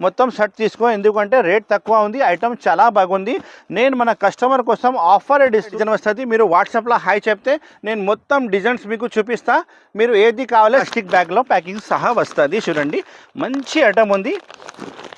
మొత్తం షర్ట్ తీసుకో ఎందుకంటే రేట్ తక్కువ ఉంది ఐటమ్ చాలా బాగుంది. నేను మన కస్టమర్ కోసం ఆఫర్ డిసిజన్ వస్తుంది మీరు వాట్సాప్లో హాయ్ చెప్తే నేను మొత్తం డిజైన్స్ మీకు చూపిస్తా. మీరు ఏది కావాలో స్టిక్ బ్యాగ్లో ప్యాకింగ్ సహా వస్తుంది చూడండి. మంచి ఐటమ్ ఉంది.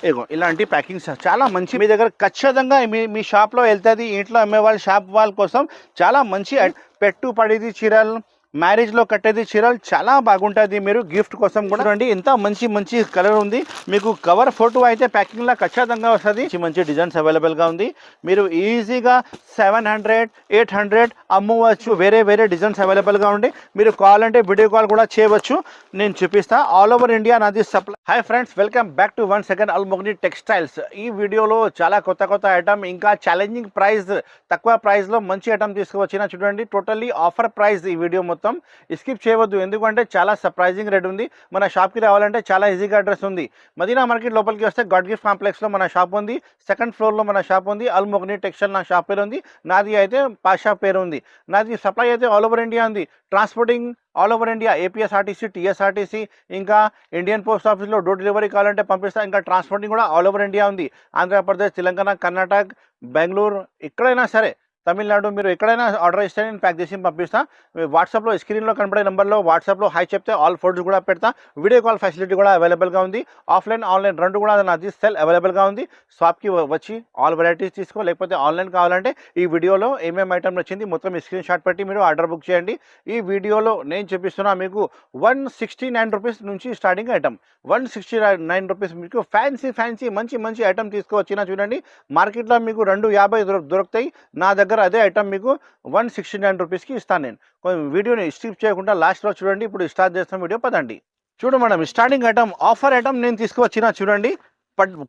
ఏగో ఇలాంటి ప్యాకింగ్ సహా చాలా మంచి మీ దగ్గర ఖచ్చితంగా మీ మీ షాప్లో వెళ్తుంది ఇంట్లో అమ్మే వాళ్ళ షాప్ వాళ్ళ కోసం చాలా మంచి పెట్టు పడేది చీరలు. మ్యారేజ్లో కట్టేది చీరలు చాలా బాగుంటుంది. మీరు గిఫ్ట్ కోసం కూడా చూడండి ఇంత మంచి మంచి కలర్ ఉంది. మీకు కవర్ ఫోటో అయితే ప్యాకింగ్లో ఖచ్చితంగా వస్తుంది. మంచి మంచి డిజైన్స్ అవైలబుల్గా ఉంది. మీరు ఈజీగా సెవెన్ హండ్రెడ్ ఎయిట్ హండ్రెడ్ అమ్మవచ్చు. వేరే వేరే డిజైన్స్ అవైలబుల్గా ఉండి మీరు కాల్ అంటే వీడియో కాల్ కూడా చేయవచ్చు. నేను చూపిస్తా. ఆల్ ఓవర్ ఇండియా నాది supply hi friends welcome back to one second Almogni textiles ఈ వీడియోలో చాలా కొత్త కొత్త ఐటమ్ ఇంకా ఛాలెంజింగ్ ప్రైస్ తక్కువ ప్రైస్లో మంచి ఐటమ్ తీసుకువచ్చిన చూడండి. టోటల్లీ ఆఫర్ ప్రైస్ ఈ వీడియో మొత్తం. స్కిప్ చేయవద్దు. ఎందుకంటే చాలా సర్ప్రైజింగ్ రేట్ ఉంది. మన షాప్కి రావాలంటే చాలా ఈజీగా అడ్రస్ ఉంది. మదీనా మార్కెట్ లోపలికి వస్తే గాడ్ గిఫ్ట్ కాంప్లెక్స్లో మన షాప్ ఉంది. సెకండ్ ఫ్లోర్లో మన షాప్ ఉంది. అల్మోగ్ని టెక్స్టైల్ నా షాప్ పేరు ఉంది. నాది అయితే పాషా పేరు ఉంది. నాది సప్లై అయితే ఆల్ ఓవర్ ఇండియా ఉంది. Transporting all over India APSRTC TSRTC ఇంకా ఇండియన్ పోస్ట్ ఆఫీస్లో డోర్ డెలివరీ కావాలంటే పంపిస్తా. ఇంకా ట్రాన్స్పోర్టింగ్ కూడా ఆల్ ఓవర్ ఇండియా ఉంది. ఆంధ్రప్రదేశ్ తెలంగాణ కర్ణాటక బెంగళూరు ఎక్కడైనా సరే తమిళనాడు మీరు ఎక్కడైనా ఆర్డర్ ఇస్తే నేను ప్యాక్ చేసి పంపిస్తా. వాట్సాప్లో స్క్రీన్లో కనపడే నెంబర్లో వాట్సాప్లో హాయ్ చెప్తే ఆల్ ఫోటోస్ కూడా పెడతా. వీడియో కాల్ ఫెసిలిటీ కూడా అవైలబుల్గా ఉంది. ఆఫ్లైన్ ఆన్లైన్ రెండు కూడా నాది సెల్ అవైలబుల్గా ఉంది. షాప్కి వచ్చి ఆల్ వెరైటీస్ తీసుకో లేకపోతే ఆన్లైన్ కావాలంటే ఈ వీడియోలో ఏమేమి ఐటమ్ వచ్చింది మొత్తం స్క్రీన్ షాట్ పెట్టి మీరు ఆర్డర్ బుక్ చేయండి. ఈ వీడియోలో నేను చూపిస్తున్నా మీకు వన్ సిక్స్టీ నైన్ రూపీస్ నుంచి starting item one sixty nine rupees మీకు ఫ్యాన్సీ ఫ్యాన్సీ మంచి మంచి ఐటమ్ తీసుకువచ్చినా చూడండి. మార్కెట్లో మీకు రెండు యాభై దొరుకుతాయి. నా దగ్గర అదే ఐటమ్ మీకు వన్ సిక్స్టీ నైన్ రూపీస్కి ఇస్తాను నేను. కొంచెం వీడియోని స్కిప్ చేయకుండా లాస్ట్లో చూడండి ఇప్పుడు స్టార్ట్ చేస్తున్న వీడియో పదండి. చూడు madam starting item offer item నేను తీసుకువచ్చిన చూడండి.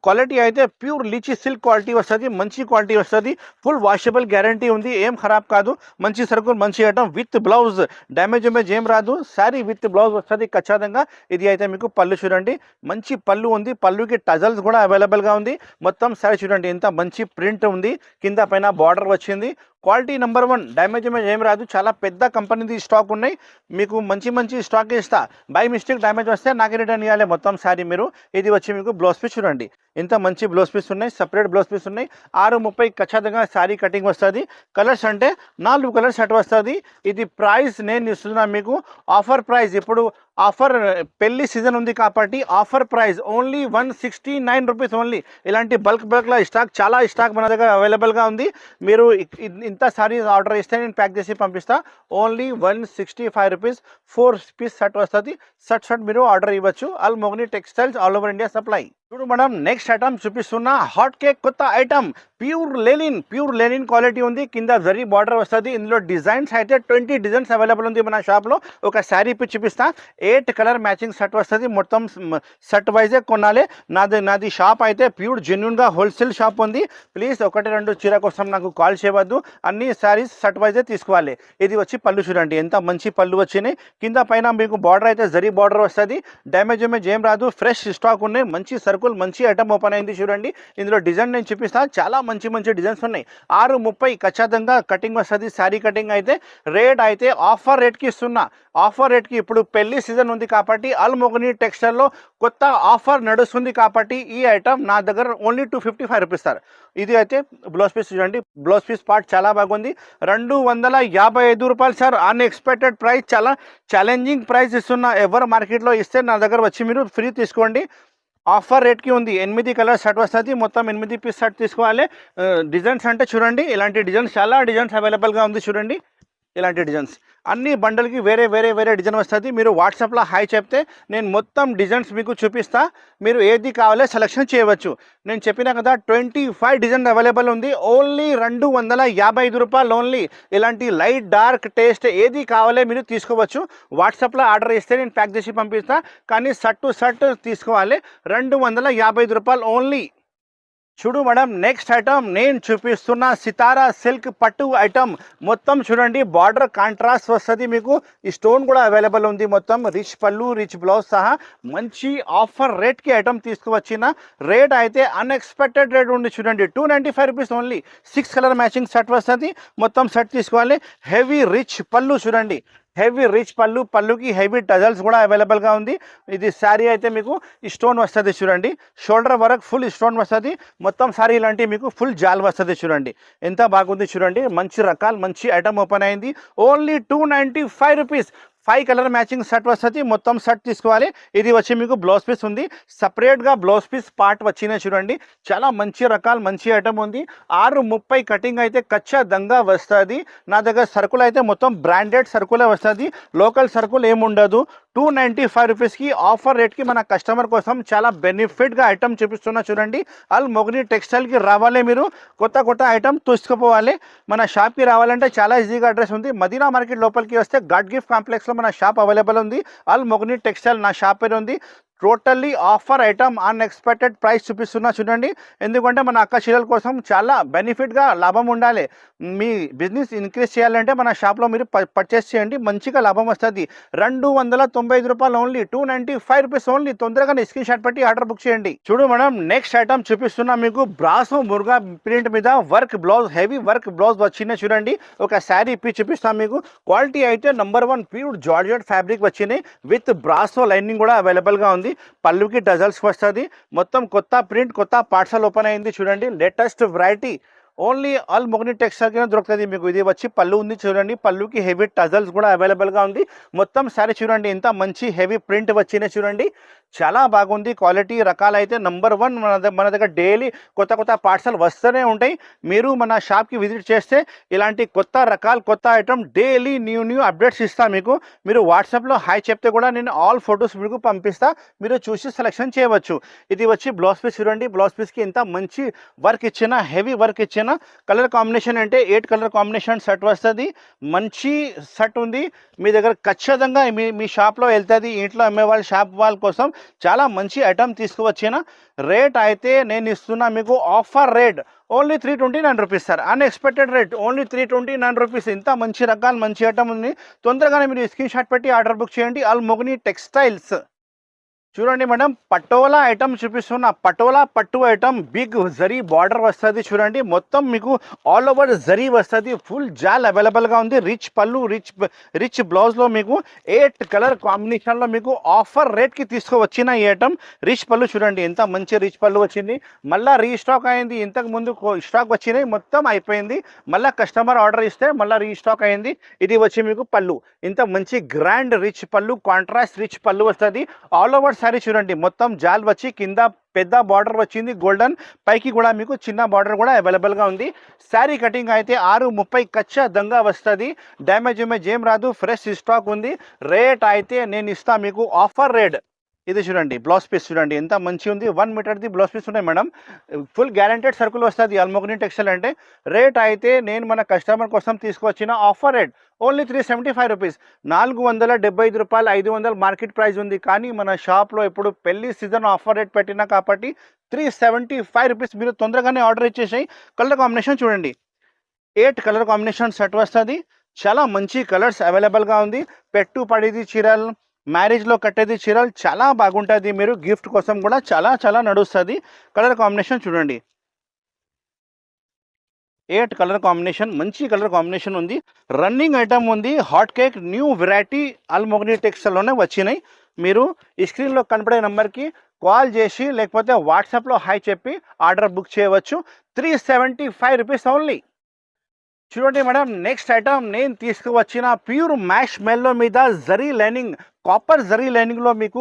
క్వాలిటీ అయితే ప్యూర్ లీచీ సిల్క్ క్వాలిటీ వస్తుంది మంచి క్వాలిటీ వస్తుంది ఫుల్ వాషబుల్ గ్యారంటీ ఉంది ఏం ఖరాబ్ కాదు. మంచి సరుకులు మంచి item with blouse. Damage damage ఏం రాదు. శారీ విత్ బ్లౌజ్ వస్తుంది ఖచ్చితంగా. ఇది అయితే మీకు పళ్ళు చూడండి. మంచి పళ్ళు ఉంది. పళ్ళుకి టజల్స్ కూడా అవైలబుల్గా ఉంది. మొత్తం శారీ చూడండి. ఇంత మంచి ప్రింట్ ఉంది. కింద పైన బార్డర్ వచ్చింది. Quality number one damage damage ఏం రాదు. చాలా పెద్ద కంపెనీది స్టాక్ ఉన్నాయి. మీకు మంచి మంచి స్టాక్ ఇస్తా. బై మిస్టేక్ డ్యామేజ్ వస్తే నాకు రిటర్న్ ఇవ్వాలి మొత్తం శారీ మీరు. ఇది వచ్చి మీకు బ్లౌజ్ పీస్ చూడండి. ఇంత మంచి బ్లౌజ్ పీస్ ఉన్నాయి సపరేట్ బ్లౌజ్ పీస్ ఉన్నాయి. ఆరు ముప్పై ఖచ్చితంగా శారీ కటింగ్ వస్తుంది. కలర్స్ అంటే నాలుగు కలర్స్ షర్ట్ వస్తుంది. ఇది ప్రైస్ నేను ఇస్తున్నాను మీకు. ఆఫర్ ప్రైస్ ఇప్పుడు ఆఫర్ పెళ్ళి సీజన్ ఉంది కాబట్టి offer price only one sixty nine rupees only ఇలాంటి బల్క్ బల్క్లో స్టాక్ చాలా స్టాక్ మన దగ్గర అవైలబుల్గా ఉంది. మీరు ఇంత సారీ ఆర్డర్ ఇస్తే నేను ప్యాక్ చేసి పంపిస్తా. Only one sixty five rupees four piece shirt వస్తుంది. షర్ట్ షర్ట్ మీరు ఆర్డర్ ఇవ్వచ్చు. Almogni textiles all over India supply చూడు మేడం నెక్స్ట్ ఐటమ్ చూపిస్తున్నా హాట్ కేక్ కొత్త item pure linen pure linen quality ఉంది. కింద జరీ బార్డర్ వస్తుంది. ఇందులో డిజైన్స్ అయితే ట్వంటీ డిజైన్స్ అవైలబుల్ ఉంది మన షాప్లో. ఒక శారీ ఇప్పి చూపిస్తా. ఎయిట్ కలర్ మ్యాచింగ్ షర్ట్ వస్తుంది. మొత్తం షర్ట్ వైజే కొనాలి. నాది నాది షాప్ అయితే ప్యూర్ జెన్యున్గా హోల్సేల్ షాప్ ఉంది. ప్లీజ్ ఒకటి రెండు చీర కోసం నాకు కాల్ చేయవద్దు. అన్ని శారీస్ షర్ట్ వైజే తీసుకోవాలి. ఇది వచ్చి పళ్ళు చూడండి. ఎంత మంచి పళ్ళు వచ్చినాయి. కింద పైన మీకు బార్డర్ అయితే జరీ బార్డర్ వస్తుంది. డ్యామేజ్ డ్యామేజ్ ఏం రాదు. ఫ్రెష్ స్టాక్ ఉన్నాయి. మంచి సరుకులు మంచి ఐటమ్ ఓపెన్ అయింది చూడండి. ఇందులో డిజైన్ నేను చూపిస్తాను చాలా మంచి మంచి డిజైన్స్ ఉన్నాయి. ఆరు ముప్పై ఖచ్చితంగా కటింగ్ వస్తుంది. శారీ కటింగ్ అయితే రేట్ అయితే ఆఫర్ రేట్కి ఇస్తున్నా. ఆఫర్ రేట్కి ఇప్పుడు పెళ్ళి సీజన్ ఉంది కాబట్టి అల్మొగని టెక్స్టైల్లో కొత్త ఆఫర్ నడుస్తుంది కాబట్టి ఈ ఐటమ్ నా దగ్గర only two fifty five rupees sir. ఇది అయితే బ్లౌజ్ పీస్ చూడండి. బ్లౌజ్ పీస్ పార్ట్ చాలా బాగుంది. రెండు వందల యాభై ఐదు రూపాయలు సార్. అన్ఎక్స్పెక్టెడ్ ప్రైస్ చాలా ఛాలెంజింగ్ ప్రైస్ ఇస్తున్నా. ఎవరు మార్కెట్లో ఇస్తే నా దగ్గర వచ్చి మీరు ఫ్రీ తీసుకోండి. ఆఫర్ రేట్కి ఉంది. ఎనిమిది కలర్ షర్ట్ వస్తుంది. మొత్తం ఎనిమిది పీస్ షర్ట్ తీసుకోవాలి. డిజైన్స్ అంటే చూడండి. ఇలాంటి డిజైన్స్ చాలా డిజైన్స్ అవైలబుల్గా ఉంది చూడండి. ఇలాంటి డిజైన్స్. అన్ని బండల్కి వేరే వేరే వేరే డిజైన్ వస్తుంది. మీరు వాట్సాప్లో హాయ్ చెప్తే నేను మొత్తం డిజైన్స్ మీకు చూపిస్తా. మీరు ఏది కావాలో సెలెక్షన్ చేయవచ్చు. నేను చెప్పిన కదా ట్వంటీ ఫైవ్ డిజైన్ అవైలబుల్ ఉంది. ఓన్లీ రెండు వందల యాభై ఐదు రూపాయలు ఓన్లీ. ఇలాంటి లైట్ డార్క్ టేస్ట్ ఏది కావాలో మీరు తీసుకోవచ్చు. వాట్సాప్లో ఆర్డర్ ఇస్తే నేను ప్యాక్ చేసి పంపిస్తా. కానీ షర్ట్ టు షర్ట్ తీసుకోవాలి. రెండు వందల యాభై ఐదు రూపాయలు ఓన్లీ. చూడు మేడం నెక్స్ట్ ఐటమ్ నేను చూపిస్తున్న సితారా సిల్క్ పట్టు ఐటమ్ మొత్తం చూడండి బార్డర్ కాంట్రాస్ట్ వస్తుంది మీకు. ఈ స్టోన్ కూడా అవైలబుల్ ఉంది మొత్తం. రిచ్ పళ్ళు రిచ్ బ్లౌజ్ సహా. మంచి ఆఫర్ రేట్కి ఐటమ్ తీసుకువచ్చిన. రేట్ అయితే అన్ఎక్స్పెక్టెడ్ రేట్ ఉంది చూడండి. Two ninety five rupees only six colour matching set వస్తుంది. మొత్తం సెట్ తీసుకోవాలి. హెవీ రిచ్ పళ్ళు చూడండి. హెవీ రిచ్ పళ్ళు పళ్ళుకి హెవీ టజల్స్ కూడా అవైలబుల్గా ఉంది. ఇది శారీ అయితే మీకు ఈ స్టోన్ వస్తుంది చూడండి. షోల్డర్ వరకు ఫుల్ స్టోన్ వస్తుంది. మొత్తం శారీ ఇలాంటి మీకు ఫుల్ జాల్ వస్తుంది చూడండి. ఎంత బాగుంది చూడండి. మంచి రకాలు మంచి ఐటమ్ ఓపెన్ అయింది. Only two ninety five rupees. Five colour matching shirt వస్తుంది. మొత్తం షర్ట్ తీసుకోవాలి. ఇది వచ్చి మీకు బ్లౌజ్ పీస్ ఉంది. సపరేట్గా బ్లౌజ్ పీస్ పార్ట్ వచ్చినాయి చూడండి. చాలా మంచి రకాలు మంచి ఐటమ్ ఉంది. ఆరు ముప్పై కటింగ్ అయితే ఖచ్చితంగా వస్తుంది. నా దగ్గర సరుకులు అయితే మొత్తం బ్రాండెడ్ సరుకులే వస్తుంది. లోకల్ సరుకులు ఏముండదు. టూ నైంటీ ఫైవ్ రూపీస్కి ఆఫర్ రేట్కి మన కస్టమర్ కోసం చాలా బెనిఫిట్గా ఐటమ్ చూపిస్తున్నా చూడండి. అల్ మొగని టెక్స్టైల్కి రావాలి మీరు. కొత్త కొత్త ఐటమ్ తీసుకుపోవాలి. మన షాప్కి రావాలంటే చాలా ఈజీగా అడ్రస్ ఉంది. మదీనా మార్కెట్ లోపలికి వస్తే గాడ్ గిఫ్ట్ కాంప్లెక్స్లో మన షాప్ అవైలబుల్ ఉంది. అల్ మొగని టెక్స్టైల్ నా షాప్ పేరు ఉంది totally offer item unexpected price చూపిస్తున్నా చూడండి. ఎందుకంటే మన అక్క చీరల కోసం చాలా బెనిఫిట్గా లాభం ఉండాలి. మీ బిజినెస్ ఇంక్రీజ్ చేయాలంటే మన షాప్లో మీరు పర్చేస్ చేయండి. మంచిగా లాభం వస్తుంది. రెండు వందల తొంభై ఐదు రూపాయలు only two ninety five rupees only తొందరగా స్క్రీన్ షాట్ పెట్టి ఆర్డర్ బుక్ చేయండి. చూడు మేడం నెక్స్ట్ ఐటమ్ చూపిస్తున్నా మీకు. బ్రాసో మురుగా ప్రింట్ మీద work blouse heavy work blouse వచ్చినాయి చూడండి. ఒక శారీ ఇప్పి చూపిస్తాను మీకు. క్వాలిటీ అయితే number one pure georgette fabric వచ్చినాయి. విత్ బ్రాసో లైనింగ్ కూడా అవైలబుల్గా ఉంది. పళ్ళుకి డజల్స్ వస్తుంది. మొత్తం కొత్త ప్రింట్ కొత్త పార్సల్ ఓపెన్ అయింది చూడండి. Latest variety only Almogni textile దొరుకుతుంది మీకు. ఇది వచ్చి పళ్ళు ఉంది చూడండి. పళ్ళుకి హెవీ టజల్స్ కూడా అవైలబుల్గా ఉంది. మొత్తం సారీ చూడండి. ఎంత మంచి హెవీ ప్రింట్ వచ్చినాయి చూడండి. చాలా బాగుంది. క్వాలిటీ రకాలైతే నంబర్ వన్ మన దగ్గర మన దగ్గర డైలీ కొత్త కొత్త పార్సల్ వస్తూనే ఉంటాయి. మీరు మన షాప్కి విజిట్ చేస్తే ఇలాంటి కొత్త రకాలు కొత్త item daily new new updates ఇస్తాను మీకు. మీరు వాట్సాప్లో హాయ్ చెప్తే కూడా నేను ఆల్ ఫొటోస్ మీకు పంపిస్తా. మీరు చూసి సెలెక్షన్ చేయవచ్చు. ఇది వచ్చి బ్లౌజ్ పీస్ చూడండి. బ్లౌజ్ పీస్కి ఎంత మంచి వర్క్ ఇచ్చిన హెవీ వర్క్ ఇచ్చిన కలర్ కాంబినేషన్ అంటే ఎయిట్ కలర్ కాంబినేషన్ షర్ట్ వస్తుంది. మంచి షర్ట్ ఉంది. మీ దగ్గర ఖచ్చితంగా మీ మీ షాప్లో వెళ్తుంది. ఇంట్లో అమ్మే వాళ్ళ షాప్ వాళ్ళ కోసం చాలా మంచి ఐటమ్ తీసుకువచ్చిన రేట్ అయితే నేను ఇస్తున్నా మీకు offer rate only three twenty nine rupees sir unexpected rate only three twenty nine rupees ఇంత మంచి రకాలు మంచి ఐటమ్ ఉంది. తొందరగానే మీరు స్క్రీన్ షాట్ పెట్టి ఆర్డర్ బుక్ చేయండి. ఆల్ టెక్స్టైల్స్ చూడండి మేడం పటోలా ఐటమ్ చూపిస్తున్న పటోలా పట్టు ఐటమ్ బిగ్ జరీ బార్డర్ వస్తుంది చూడండి. మొత్తం మీకు ఆల్ ఓవర్ జరీ వస్తుంది ఫుల్ జాల్ అవైలబుల్గా ఉంది. రిచ్ పళ్ళు రిచ్ రిచ్ బ్లౌజ్లో మీకు ఎయిట్ కలర్ కాంబినేషన్లో మీకు ఆఫర్ రేట్కి తీసుకువచ్చిన ఈ ఐటమ్ రిచ్ పళ్ళు చూడండి ఎంత మంచి రిచ్ పళ్ళు వచ్చింది. మళ్ళీ రీస్టాక్ అయింది ఇంతకు ముందు స్టాక్ వచ్చినాయి మొత్తం అయిపోయింది. మళ్ళీ కస్టమర్ ఆర్డర్ ఇస్తే మళ్ళీ రీస్టాక్ అయింది. ఇది వచ్చి మీకు పళ్ళు. ఇంత మంచి గ్రాండ్ రిచ్ పళ్ళు కాంట్రాస్ట్ రిచ్ పళ్ళు వస్తుంది. ఆల్ ఓవర్ సారీ చూడండి. మొత్తం జాల్ వచ్చి కింద పెద్ద బార్డర్ వచ్చింది. గోల్డెన్. పైకి కూడా మీకు చిన్న బార్డర్ కూడా అవైలబుల్గా ఉంది. శారీ కటింగ్ అయితే ఆరు ముప్పై ఖచ్చితంగా వస్తుంది. డ్యామేజ్ ఇమేజ్ ఏం రాదు. ఫ్రెష్ స్టాక్ ఉంది. రేట్ అయితే నేను ఇస్తా మీకు. ఆఫర్ రేట్ ఇది చూడండి బ్లౌజ్ పీస్ చూడండి ఎంత మంచి ఉంది. వన్ మీటర్ది బ్లౌజ్ పీస్ ఉన్నాయి మేడం. ఫుల్ గ్యారంటెడ్ సర్కుల్ వస్తుంది. అల్మోగ్ని టెక్స్టైల్ అంటే రేట్ అయితే నేను మన కస్టమర్ కోసం తీసుకొచ్చిన offer rate only three seventy five rupees నాలుగు వందల డెబ్బై ఐదు రూపాయలు ఐదు వందల మార్కెట్ ప్రైస్ ఉంది. కానీ మన షాప్లో ఇప్పుడు పెళ్ళి సీజన్ ఆఫర్ రేట్ పెట్టినా కాబట్టి త్రీ సెవెంటీ ఫైవ్ రూపీస్ మీరు తొందరగానే ఆర్డర్ ఇచ్చేసాయి. కలర్ కాంబినేషన్ చూడండి. ఎయిట్ కలర్ కాంబినేషన్ సెట్ వస్తుంది. చాలా మంచి కలర్స్ అవైలబుల్గా ఉంది. పెట్టు పడేది చీరలు మ్యారేజ్లో కట్టేది చీరలు చాలా బాగుంటుంది. మీరు గిఫ్ట్ కోసం కూడా చాలా చాలా నడుస్తుంది. కలర్ కాంబినేషన్ చూడండి. ఎయిట్ కలర్ కాంబినేషన్ మంచి కలర్ కాంబినేషన్ ఉంది. రన్నింగ్ ఐటమ్ ఉంది. Hot cake new variety Almogni టెక్స్టైల్లోనే వచ్చినాయి. మీరు ఈ స్క్రీన్లో కనపడే నెంబర్కి కాల్ చేసి లేకపోతే వాట్సాప్లో హాయ్ చెప్పి ఆర్డర్ బుక్ చేయవచ్చు. Three seventy five rupees only. చూడండి మేడం నెక్స్ట్ ఐటమ్ నేను తీసుకువచ్చిన ప్యూర్ మ్యాష్ మెల్లో మీద జరీ లైనింగ్ కాపర్ జరీ లైనింగ్లో మీకు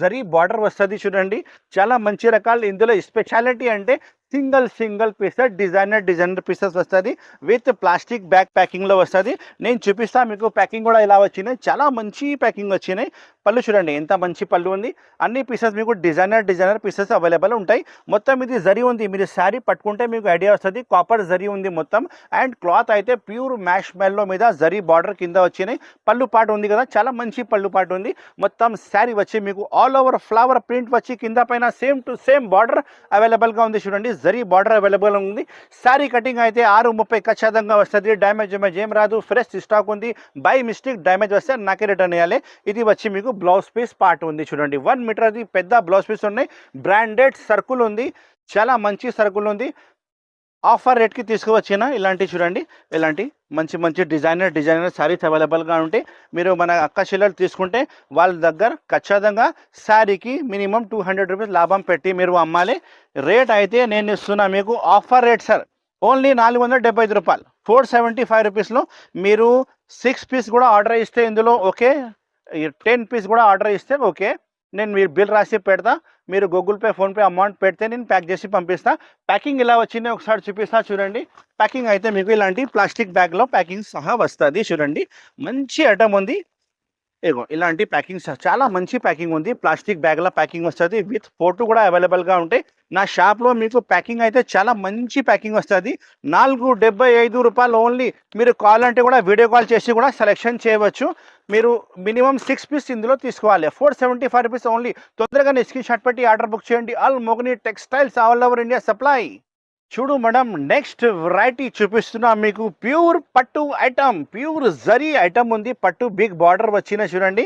జరీ బార్డర్ వస్తుంది చూడండి. చాలా మంచి రకాలు. ఇందులో స్పెషాలిటీ అంటే single single pieces designer designer pieces వస్తుంది. విత్ ప్లాస్టిక్ బ్యాగ్ ప్యాకింగ్లో వస్తుంది. నేను చూపిస్తాను మీకు ప్యాకింగ్ కూడా ఇలా వచ్చినాయి. చాలా మంచి ప్యాకింగ్ వచ్చినాయి. పళ్ళు చూడండి ఎంత మంచి పళ్ళు ఉంది. అన్ని పీసెస్ మీకు డిజైనర్ డిజైనర్ పీసెస్ అవైలబుల్ ఉంటాయి. మొత్తం ఇది జరీ ఉంది. మీరు శారీ పట్టుకుంటే మీకు ఐడియా వస్తుంది. కాపర్ జరి ఉంది మొత్తం. అండ్ క్లాత్ అయితే ప్యూర్ మ్యాష్ మెల్లో మీద జరీ బార్డర్ కింద వచ్చినాయి. పళ్ళు పాటు ఉంది కదా చాలా మంచి పళ్ళు పాటు ఉంది. మొత్తం శారీ వచ్చి మీకు ఆల్ ఓవర్ ఫ్లవర్ ప్రింట్ వచ్చి కింద పైన సేమ్ టు సేమ్ బార్డర్ అవైలబుల్గా ఉంది చూడండి. జరీ బార్డర్ అవైలబుల్ ఉంది. శారీ కటింగ్ అయితే ఆరు ముప్పై ఖచ్చితంగా వస్తుంది. డ్యామేజ్ డ్యామేజ్ ఏం రాదు. ఫ్రెష్ స్టాక్ ఉంది. బై మిస్టేక్ డ్యామేజ్ వస్తే నాకే రిటర్న్ చేయాలి ఇది వచ్చి మీకు బ్లౌజ్ పీస్ పార్ట్ ఉంది చూడండి. వన్ మీటర్ అది పెద్ద బ్లౌజ్ పీస్ ఉన్నాయి. బ్రాండెడ్ సర్కుల్ ఉంది. చాలా మంచి సర్కుల్ ఉంది. ఆఫర్ రేట్కి తీసుకువచ్చిన ఇలాంటి చూడండి ఇలాంటి మంచి మంచి డిజైనర్ డిజైనర్ శారీస్ అవైలబుల్గా ఉంటాయి మీరు మన అక్క చెల్లెలు తీసుకుంటే వాళ్ళ దగ్గర ఖచ్చితంగా శారీకి మినిమం టూ హండ్రెడ్ రూపీస్ లాభం పెట్టి మీరు అమ్మాలి. రేట్ అయితే నేను ఇస్తున్నా మీకు ఆఫర్ రేట్ సార్. ఓన్లీ నాలుగు వందల డెబ్బై ఐదు రూపాయలు. ఫోర్ సెవెంటీ ఫైవ్ రూపీస్లో మీరు సిక్స్ పీస్ కూడా ఆర్డర్ ఇస్తే ఇందులో ఓకే. టెన్ పీస్ కూడా ఆర్డర్ ఇస్తే ఓకే. నేను మీరు బిల్ రాసి పెడతా మీరు గూగుల్ పే ఫోన్పే అమౌంట్ పెడితే నేను ప్యాక్ చేసి పంపిస్తా. ప్యాకింగ్ ఇలా వచ్చింది ఒకసారి చూపిస్తా చూడండి. ప్యాకింగ్ అయితే మీకు ఇలాంటి ప్లాస్టిక్ బ్యాగ్లో ప్యాకింగ్ సహా వస్తుంది చూడండి. మంచి ఐటమ్ ఉంది. ఏగో ఇలాంటి ప్యాకింగ్ చాలా మంచి ప్యాకింగ్ ఉంది. ప్లాస్టిక్ బ్యాగ్లో ప్యాకింగ్ వస్తుంది. విత్ ఫోటో కూడా అవైలబుల్గా ఉంటాయి. నా షాప్లో మీకు ప్యాకింగ్ అయితే చాలా మంచి ప్యాకింగ్ వస్తుంది. నాలుగు డెబ్బై ఐదు రూపాయలు ఓన్లీ మీరు కాల్ అంటే కూడా వీడియో కాల్ చేసి కూడా సెలెక్షన్ చేయవచ్చు. మీరు మినిమం సిక్స్ పీస్ ఇందులో తీసుకోవాలి. Four seventy five rupees only. తొందరగానే స్క్రీన్ షాట్ పెట్టి ఆర్డర్ బుక్ చేయండి. Almogni textiles all over India supply. చూడు మేడం నెక్స్ట్ వెరైటీ చూపిస్తున్నా మీకు. ప్యూర్ పట్టు ఐటమ్ ప్యూర్ జరీ ఐటమ్ ఉంది. పట్టు బిగ్ బార్డర్ వచ్చిన చూడండి.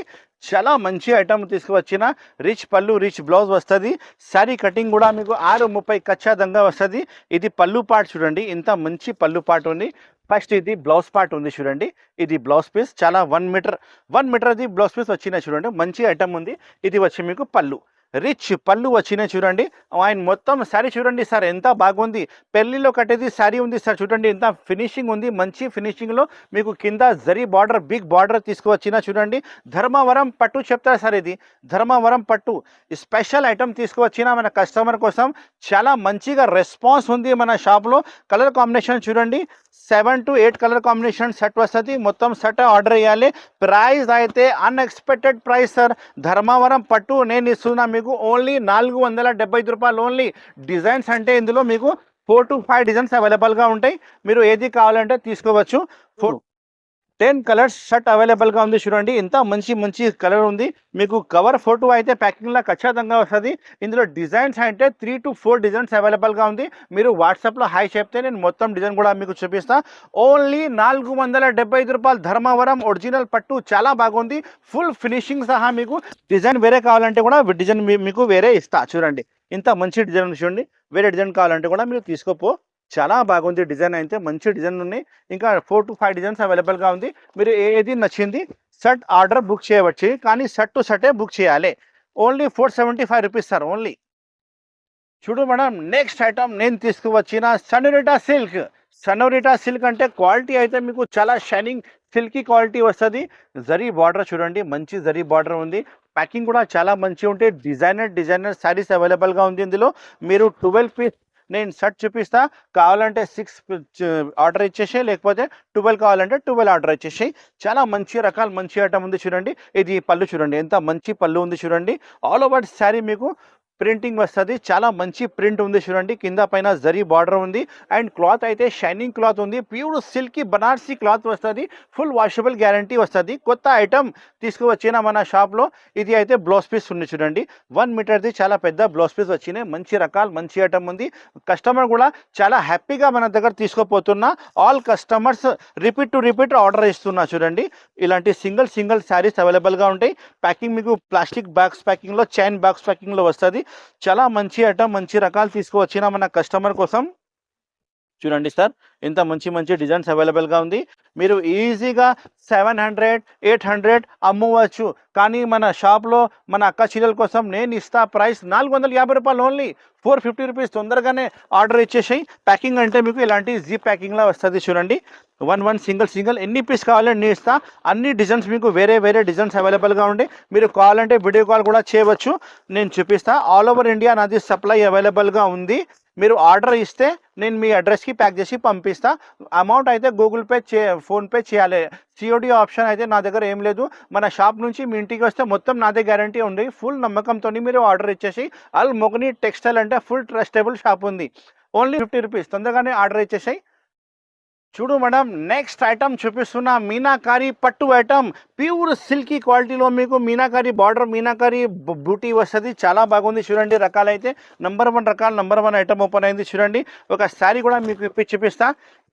చాలా మంచి ఐటమ్ తీసుకువచ్చిన. రిచ్ పళ్ళు రిచ్ బ్లౌజ్ వస్తుంది. శారీ కటింగ్ కూడా మీకు ఆరు ముప్పై ఖచ్చితంగా వస్తుంది. ఇది పళ్ళు పార్ట్ చూడండి. ఇంత మంచి పళ్ళు పార్ట్ ఉంది. ఫస్ట్ ఇది బ్లౌజ్ పార్ట్ ఉంది చూడండి. ఇది బ్లౌజ్ పీస్. చాలా వన్ మీటర్ వన్ మీటర్ది బ్లౌజ్ పీస్ వచ్చినాయి చూడండి. మంచి ఐటమ్ ఉంది. ఇది వచ్చి మీకు పళ్ళు. రిచ్ పళ్ళు వచ్చినాయి చూడండి. ఆయన మొత్తం శారీ చూడండి సార్ ఎంత బాగుంది. పెళ్ళిలో కట్టేది శారీ ఉంది సార్ చూడండి. ఎంత ఫినిషింగ్ ఉంది మంచి ఫినిషింగ్లో మీకు కింద జరీ బార్డర్ బిగ్ బార్డర్ తీసుకువచ్చిన చూడండి. ధర్మవరం పట్టు చెప్తారు సార్ ఇది. ధర్మవరం పట్టు. స్పెషల్ ఐటమ్ తీసుకువచ్చిన మన కస్టమర్ కోసం చాలా మంచిగా రెస్పాన్స్ ఉంది మన షాప్లో. కలర్ కాంబినేషన్ చూడండి. Seven to eight colour combination set వస్తుంది. మొత్తం సెట్ ఆర్డర్ చేయాలి. ప్రైస్ అయితే అన్ఎక్స్పెక్టెడ్ ప్రైస్ సార్. ధర్మవరం పట్టు నేను ఇస్తున్నా మీకు ఓన్లీ నాలుగు వందల డెబ్బై ఐదు రూపాయలు ఓన్లీ డిజైన్స్ అంటే ఇందులో మీకు ఫోర్ టు ఫైవ్ డిజైన్స్ అవైలబుల్గా ఉంటాయి. మీరు ఏది కావాలంటే తీసుకోవచ్చు. ఫోర్ టెన్ కలర్స్ షర్ట్ అవైలబుల్గా ఉంది చూడండి. ఇంత మంచి మంచి కలర్ ఉంది. మీకు కవర్ ఫోటో అయితే ప్యాకింగ్లో ఖచ్చితంగా వస్తుంది. ఇందులో డిజైన్స్ అంటే త్రీ టు ఫోర్ డిజైన్స్ అవైలబుల్గా ఉంది. మీరు వాట్సాప్లో హాయ్ చెప్తే నేను మొత్తం డిజైన్ కూడా మీకు చూపిస్తాను ఓన్లీ నాలుగు వందల డెబ్బై ఐదు రూపాయలు ధర్మవరం ఒరిజినల్ పట్టు చాలా బాగుంది. ఫుల్ ఫినిషింగ్ సహా మీకు డిజైన్ వేరే కావాలంటే కూడా డిజైన్ మీకు వేరే ఇస్తా. చూడండి. ఇంత మంచి డిజైన్ చూడండి. వేరే డిజైన్ కావాలంటే కూడా మీరు తీసుకోపో. చాలా బాగుంది డిజైన్ అయితే మంచి డిజైన్ ఉన్నాయి. ఇంకా ఫోర్ టు ఫైవ్ డిజైన్స్ అవైలబుల్గా ఉంది. మీరు ఏది నచ్చింది షర్ట్ ఆర్డర్ బుక్ చేయవచ్చు. కానీ షర్ట్ టు షర్టే బుక్ చేయాలి. Only four seventy five rupees sir only. చూడు మేడం నెక్స్ట్ ఐటమ్ నేను తీసుకువచ్చిన సనోరిటా సిల్క్. సనోరిటా సిల్క్ అంటే క్వాలిటీ అయితే మీకు చాలా షైనింగ్ సిల్కీ క్వాలిటీ వస్తుంది. జరీ బార్డర్ చూడండి మంచి జరీ బార్డర్ ఉంది. ప్యాకింగ్ కూడా చాలా మంచి ఉంటాయి డిజైనర్ డిజైనర్ శారీస్ అవైలబుల్గా ఉంది ఇందులో. మీరు ట్వెల్వ్ పీస్ నేను షర్ట్ చూపిస్తా. కావాలంటే సిక్స్ ఆర్డర్ ఇచ్చేసి లేకపోతే ట్వెల్వ్ కావాలంటే ట్వెల్వ్ ఆర్డర్ ఇచ్చేసి చాలా మంచి రకాలు మంచి ఐటమ్ ఉంది చూడండి. ఇది పళ్ళు చూడండి ఎంత మంచి పళ్ళు ఉంది చూడండి. ఆల్ ఓవర్ శారీ మీకు ప్రింటింగ్ వస్తుంది. చాలా మంచి ప్రింట్ ఉంది చూడండి. కింద పైన జరీ బార్డర్ ఉంది. అండ్ క్లాత్ అయితే షైనింగ్ క్లాత్ ఉంది. ప్యూర్ సిల్కీ బనార్సీ క్లాత్ వస్తుంది. ఫుల్ వాషబుల్ గ్యారంటీ వస్తుంది. కొత్త ఐటమ్ తీసుకువచ్చిన మన షాప్లో ఇది అయితే బ్లౌజ్ పీస్ ఉంది చూడండి. వన్ మీటర్ది చాలా పెద్ద బ్లౌజ్ పీస్ వచ్చినాయి. మంచి రకాలు మంచి ఐటమ్ ఉంది. కస్టమర్ కూడా చాలా హ్యాపీగా మన దగ్గర తీసుకోపోతున్నా all customers repeat to repeat order ఇస్తున్నా చూడండి. ఇలాంటి సింగిల్ సింగిల్ శారీస్ అవైలబుల్గా ఉంటాయి. ప్యాకింగ్ మీకు ప్లాస్టిక్ బ్యాగ్స్ ప్యాకింగ్లో చైన్ బ్యాగ్స్ ప్యాకింగ్లో వస్తుంది. చాలా మంచి ఐటమ్ మంచి రకాలు తీసుకువచ్చిన మన కస్టమర్ కోసం. చూడండి సార్ ఇంత మంచి మంచి డిజైన్స్ అవైలబుల్గా ఉంది. మీరు ఈజీగా సెవెన్ హండ్రెడ్ ఎయిట్ హండ్రెడ్ అమ్మవచ్చు. కానీ మన షాప్లో మన అక్క చీరల కోసం నేను ఇస్తా ప్రైస్ నాలుగు వందల యాభై రూపాయలు ఓన్లీ. ఫోర్ ఫిఫ్టీ రూపీస్ తొందరగానే ఆర్డర్ ఇచ్చేసాయి. ప్యాకింగ్ అంటే మీకు ఇలాంటి జీ ప్యాకింగ్లో వస్తుంది చూడండి. వన్ వన్ సింగిల్ సింగిల్ ఎన్ని పీస్ కావాలంటే నేను ఇస్తా. అన్ని డిజైన్స్ మీకు వేరే వేరే డిజైన్స్ అవైలబుల్గా ఉండి మీరు కావాలంటే వీడియో కాల్ కూడా చేయవచ్చు. నేను చూపిస్తా. ఆల్ ఓవర్ ఇండియా నాది సప్లై అవైలబుల్గా ఉంది. మీరు ఆర్డర్ ఇస్తే నేను మీ అడ్రస్కి ప్యాక్ చేసి పంపిస్తా. అమౌంట్ అయితే గూగుల్ పే చే ఫోన్పే చేయాలి. సిఓడి ఆప్షన్ అయితే నా దగ్గర ఏం లేదు. మన షాప్ నుంచి మీ ఇంటికి వస్తే మొత్తం నాదే గ్యారంటీ ఉంది. ఫుల్ నమ్మకంతో మీరు ఆర్డర్ ఇచ్చేసి అల్ మొగని టెక్స్టైల్ అంటే ఫుల్ ట్రస్టబుల్ షాప్ ఉంది. Only fifty rupees. తొందరగానే ఆర్డర్ ఇచ్చేసాయి. చూడు మేడం నెక్స్ట్ ఐటమ్ చూపిస్తున్న మీనాకారి పట్టు ఐటమ్ ప్యూర్ సిల్కీ క్వాలిటీలో మీకు మీనాకారి బార్డర్ మీనాకారి బ్యూటీ వస్తుంది. చాలా బాగుంది చూడండి రకాలైతే. నంబర్ వన్ రకాల నంబర్ వన్ ఐటమ్ ఓపెన్ అయింది చూడండి. ఒక శారీ కూడా మీకు ఇప్పి చూపిస్తా.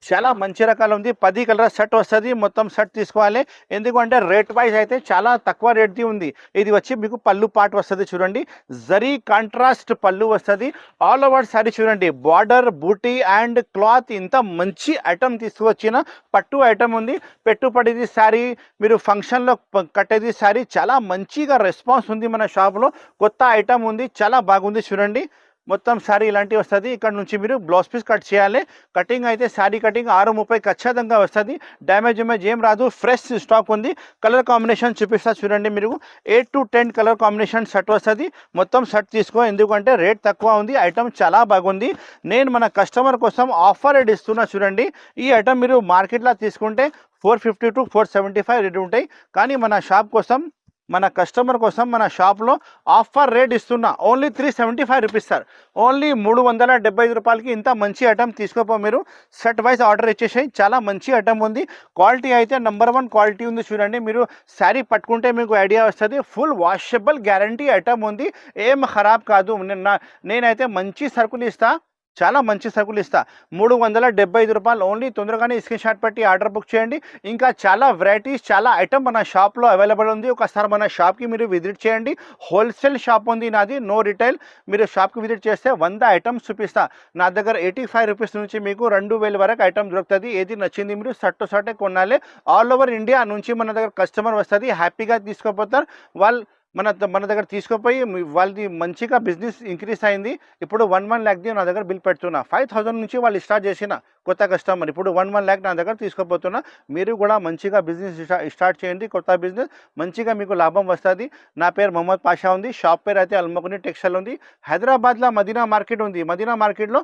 చాలా మంచి రకాలు ఉంది పది కలర్ సెట్ వస్తుంది. మొత్తం సెట్ తీసుకోవాలి. ఎందుకంటే రేట్ వైజ్ అయితే చాలా తక్కువ రేట్ది ఉంది. ఇది వచ్చి మీకు పళ్ళు పాటు వస్తుంది చూడండి. జరీ కాంట్రాస్ట్ పళ్ళు వస్తుంది. ఆల్ ఓవర్ సారీ చూడండి. బార్డర్ బూటీ అండ్ క్లాత్ ఇంత మంచి ఐటమ్ తీసుకువచ్చిన పట్టు ఐటమ్ ఉంది. పెట్టుబడిది శారీ మీరు ఫంక్షన్లో కట్టేది శారీ చాలా మంచిగా రెస్పాన్స్ ఉంది మన షాప్లో కొత్త ఐటమ్ ఉంది. చాలా బాగుంది చూడండి. మొత్తం శారీ ఇలాంటివి వస్తుంది. ఇక్కడ నుంచి మీరు బ్లౌజ్ పీస్ కట్ చేయాలి. కటింగ్ అయితే శారీ కటింగ్ ఆరు ముప్పై ఖచ్చితంగా వస్తుంది. డ్యామేజ్ ఇమేజ్ ఏం రాదు. ఫ్రెష్ స్టాక్ ఉంది. కలర్ కాంబినేషన్ చూపిస్తా చూడండి మీరు. Eight to ten colour combination shirt వస్తుంది. మొత్తం షర్ట్ తీసుకో. ఎందుకంటే రేట్ తక్కువ ఉంది. ఐటమ్ చాలా బాగుంది. నేను మన కస్టమర్ కోసం ఆఫర్ రేట్ ఇస్తున్నా చూడండి. ఈ ఐటమ్ మీరు మార్కెట్లో తీసుకుంటే four fifty to four seventy five rate ఉంటాయి. కానీ మన షాప్ కోసం మన కస్టమర్ కోసం మన షాప్లో ఆఫర్ రేట్ ఇస్తున్నా. Only three seventy five rupees sir only మూడు వందల డెబ్బై ఐదు రూపాయలకి ఇంత మంచి ఐటమ్ తీసుకోపో మీరు. సెట్ వైజ్ ఆర్డర్ ఇచ్చేసాయి. చాలా మంచి ఐటమ్ ఉంది. క్వాలిటీ అయితే నెంబర్ వన్ క్వాలిటీ ఉంది చూడండి. మీరు శారీ పట్టుకుంటే మీకు ఐడియా వస్తుంది. ఫుల్ వాషబుల్ గ్యారంటీ ఐటమ్ ఉంది. ఏం ఖరాబ్ కాదు. నిన్న నేనైతే మంచి సరుకులు ఇస్తా. చాలా మంచి సరుకులు ఇస్తా. మూడు వందల డెబ్బై ఐదు రూపాయలు ఓన్లీ తొందరగానే స్క్రీన్ షాట్ పెట్టి ఆర్డర్ బుక్ చేయండి. ఇంకా చాలా వెరైటీస్ చాలా ఐటమ్ మన షాప్లో అవైలబుల్ ఉంది. ఒకసారి మన షాప్కి మీరు విజిట్ చేయండి. హోల్సేల్ షాప్ ఉంది నాది. నో రిటైల్ మీరు షాప్కి విజిట్ చేస్తే వంద ఐటమ్స్ చూపిస్తా. నా దగ్గర ఎయిటీ ఫైవ్ రూపీస్ నుంచి మీకు రెండు వేల వరకు ఐటమ్ దొరుకుతుంది. ఏది నచ్చింది మీరు సట్టు సట్టే కొనాలి. ఆల్ ఓవర్ ఇండియా నుంచి మన దగ్గర కస్టమర్ వస్తుంది. హ్యాపీగా తీసుకోపోతారు. వాళ్ళు మన మన దగ్గర తీసుకుపోయి వాళ్ళది మంచిగా బిజినెస్ ఇంక్రీస్ అయింది. ఇప్పుడు వన్ వన్ ల్యాక్ది నా దగ్గర బిల్ పెడుతున్నా. ఫైవ్ థౌసండ్ నుంచి వాళ్ళు స్టార్ట్ చేసిన కొత్త కస్టమర్. ఇప్పుడు వన్ వన్ ల్యాక్ నా దగ్గర తీసుకోపోతున్నా. మీరు కూడా మంచిగా బిజినెస్ స్టార్ట్ చేయండి కొత్త బిజినెస్. మంచిగా మీకు లాభం వస్తుంది. నా పేరు మొహమ్మద్ పాషా ఉంది. షాప్ పేరు అయితే అల్మకుని టెక్స్టైల్ ఉంది. హైదరాబాద్లో మదీనా మార్కెట్ ఉంది. మదీనా మార్కెట్లో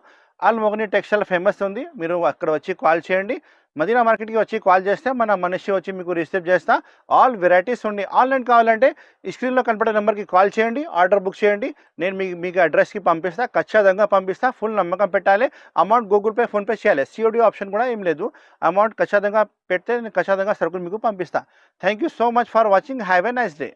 అల్మకుని టెక్స్టైల్ ఫేమస్ ఉంది. మీరు అక్కడ వచ్చి కాల్ చేయండి. మదీనా మార్కెట్కి వచ్చి కాల్ చేస్తే మన మనిషి వచ్చి మీకు రిసీవ్ చేస్తా. ఆల్ వెరైటీస్ ఉండి ఆన్లైన్ కావాలంటే స్క్రీన్లో కనపడే నెంబర్కి కాల్ చేయండి ఆర్డర్ బుక్ చేయండి. నేను మీ మీకు అడ్రస్కి పంపిస్తా ఖచ్చితంగా పంపిస్తా ఫుల్ నమ్మకం పెట్టాలి. అమౌంట్ గూగుల్ పే ఫోన్పే చేయాలి. సిఓడి ఆప్షన్ కూడా ఏం లేదు. అమౌంట్ ఖచ్చితంగా పెడితే నేను ఖచ్చితంగా సరుకులు మీకు పంపిస్తా. Thank you so much for watching have a nice day